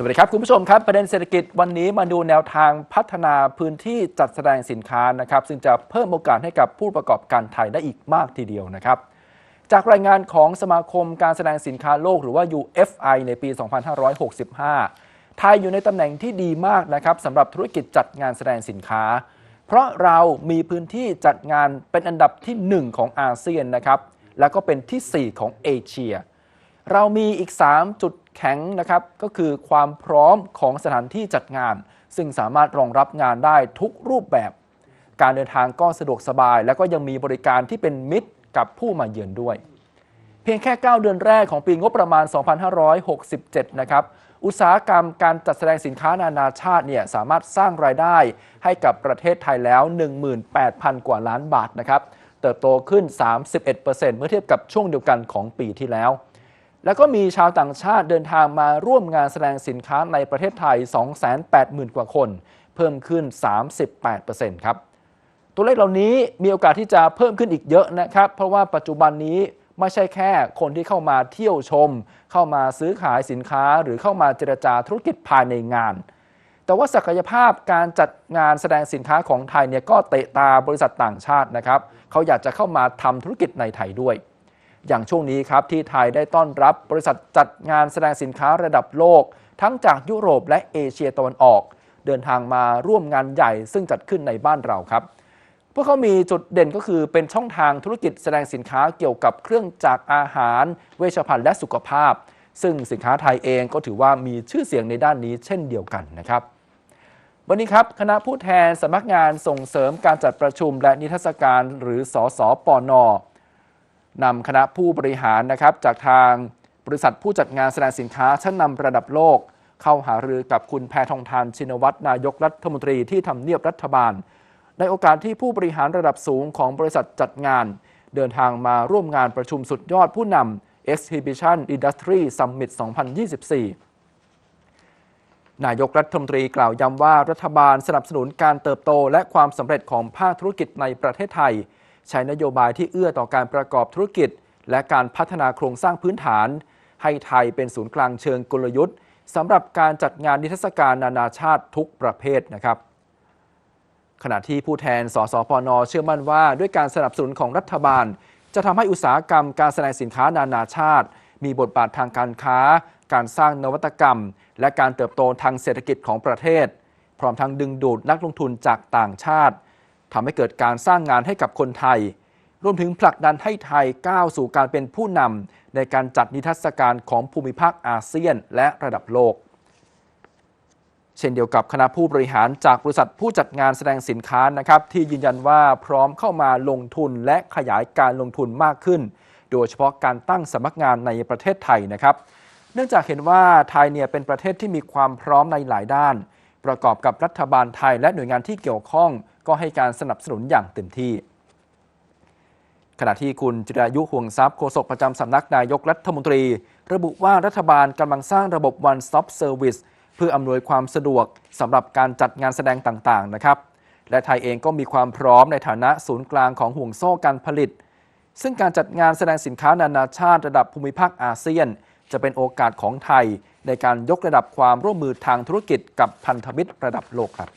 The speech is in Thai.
สวัสดีครับคุณผู้ชมครับประเด็นเศรษฐกิจวันนี้มาดูแนวทางพัฒนาพื้นที่จัดแสดงสินค้านะครับ ซึ่งจะเพิ่มโอกาสให้กับผู้ประกอบการไทยได้อีกมากทีเดียวนะครับ จากรายงานของสมาคมการแสดงสินค้าโลกหรือว่า UFI ในปี 2565 ไทยอยู่ในตำแหน่งที่ดีมากนะครับสำหรับธุรกิจจัดงานแสดงสินค้า เพราะเรามีพื้นที่จัดงานเป็นอันดับที่ 1 ของอาเซียนนะครับแล้วก็เป็นที่ 4 ของเอเชีย เรามีอีก3จุด แข็งนะครับก็คือความพร้อมของสถานที่จัดงาน ซึ่งสามารถรองรับงานได้ทุกรูปแบบ การเดินทางก็สะดวกสบาย แล้วก็ยังมีบริการที่เป็นมิตรกับผู้มาเยือนด้วย เพียงแค่ 9 เดือนแรกของปีงบประมาณ 2567 นะครับอุตสาหกรรมการจัดแสดงสินค้านานาชาติเนี่ยสามารถสร้างรายได้ให้กับประเทศไทยแล้ว 18,000 กว่าล้านบาทนะครับเติบโตขึ้น 31%เมื่อเทียบกับช่วงเดียวกันของปีที่แล้ว แล้วก็มีชาวต่างชาติเดินทางมาร่วมงานแสดงสินค้าในประเทศไทย 280,000 กว่าคน เพิ่มขึ้น 38%ครับ ตัวเลขเหล่านี้มีโอกาสที่จะเพิ่มขึ้นอีกเยอะนะครับ เพราะว่าปัจจุบันนี้ไม่ใช่แค่คนที่เข้ามาเที่ยวชม เข้ามาซื้อขายสินค้าหรือเข้ามาเจรจาธุรกิจภายในงาน แต่ว่าศักยภาพการจัดงานแสดงสินค้าของไทยเนี่ยก็เตะตาบริษัทต่างชาตินะครับ เขาอยากจะเข้ามาทำธุรกิจในไทยด้วย อย่างช่วงนี้ครับที่ไทยได้ต้อนรับบริษัทจัดงานแสดงสินค้าระดับโลก ทั้งจากยุโรปและเอเชียตะวันออก เดินทางมาร่วมงานใหญ่ซึ่งจัดขึ้นในบ้านเราครับ พวกเขามีจุดเด่นก็คือเป็นช่องทางธุรกิจแสดงสินค้าเกี่ยวกับเครื่องจักรอาหาร เวชภัณฑ์และสุขภาพ ซึ่งสินค้าไทยเองก็ถือว่ามีชื่อเสียงในด้านนี้เช่นเดียวกันนะครับวันนี้ครับ คณะผู้แทนสำนักงานส่งเสริมการจัดประชุมและนิทรรศการหรือสสปน นำคณะผู้บริหารนะครับจากทางบริษัทผู้จัดงานแสดงสินค้าชั้นนำระดับโลก เข้าหารือกับคุณแพทองทานชินวัตรนายกรัฐมนตรีที่ทำเนียบรัฐบาล ในโอกาสที่ผู้บริหารระดับสูงของบริษัทจัดงาน เดินทางมาร่วมงานประชุมสุดยอดผู้นำ Exhibition Industry Summit 2024นายกรัฐมนตรีกล่าวย้ำว่ารัฐบาลสนับสนุนการเติบโตและความสำเร็จของภาคธุรกิจในประเทศไทย ใช้นโยบายที่เอื้อต่อการประกอบธุรกิจ และการพัฒนาโครงสร้างพื้นฐาน ให้ไทยเป็นศูนย์กลางเชิงกลยุทธ์สำหรับการจัดงานนิทรรศการนานาชาติทุกประเภทนะครับ ขณะที่ผู้แทน สสพน เชื่อมั่นว่า ด้วยการสนับสนุนของรัฐบาล จะทำให้อุตสาหกรรมการแสดงสินค้านานาชาติ มีบทบาททางการค้า การสร้างนวัตกรรม และการเติบโตทางเศรษฐกิจของประเทศ พร้อมทั้งดึงดูดนักลงทุนจากต่างชาติ ทำให้เกิดการสร้างงานให้กับคนไทย รวมถึงผลักดันให้ไทยก้าวสู่การเป็นผู้นำในการจัดนิทรรศการของภูมิภาคอาเซียนและระดับโลก เช่นเดียวกับคณะผู้บริหารจากบริษัทผู้จัดงานแสดงสินค้านะครับที่ยืนยันว่าพร้อมเข้ามาลงทุนและขยายการลงทุนมากขึ้น โดยเฉพาะการตั้งสำนักงานในประเทศไทยนะครับ เนื่องจากเห็นว่าไทยเนี่ยเป็นประเทศที่มีความพร้อมในหลายด้าน ประกอบกับรัฐบาลไทยและหน่วยงานที่เกี่ยวข้อง ก็ให้การสนับสนุนอย่างเต็มที่ ขณะที่คุณจิรายุห่วงทรัพย์โฆษกประจำสำนักนายกรัฐมนตรี ระบุว่ารัฐบาลกำลังสร้างระบบ One Stop Service เพื่ออำนวยความสะดวกสำหรับการจัดงานแสดงต่างๆนะครับและไทยเองก็มีความพร้อมในฐานะศูนย์กลางของห่วงโซ่การผลิต ซึ่งการจัดงานแสดงสินค้านานาชาติระดับภูมิภาคอาเซียน จะเป็นโอกาสของไทยในการยกระดับความร่วมมือทางธุรกิจกับพันธมิตรระดับโลกครับ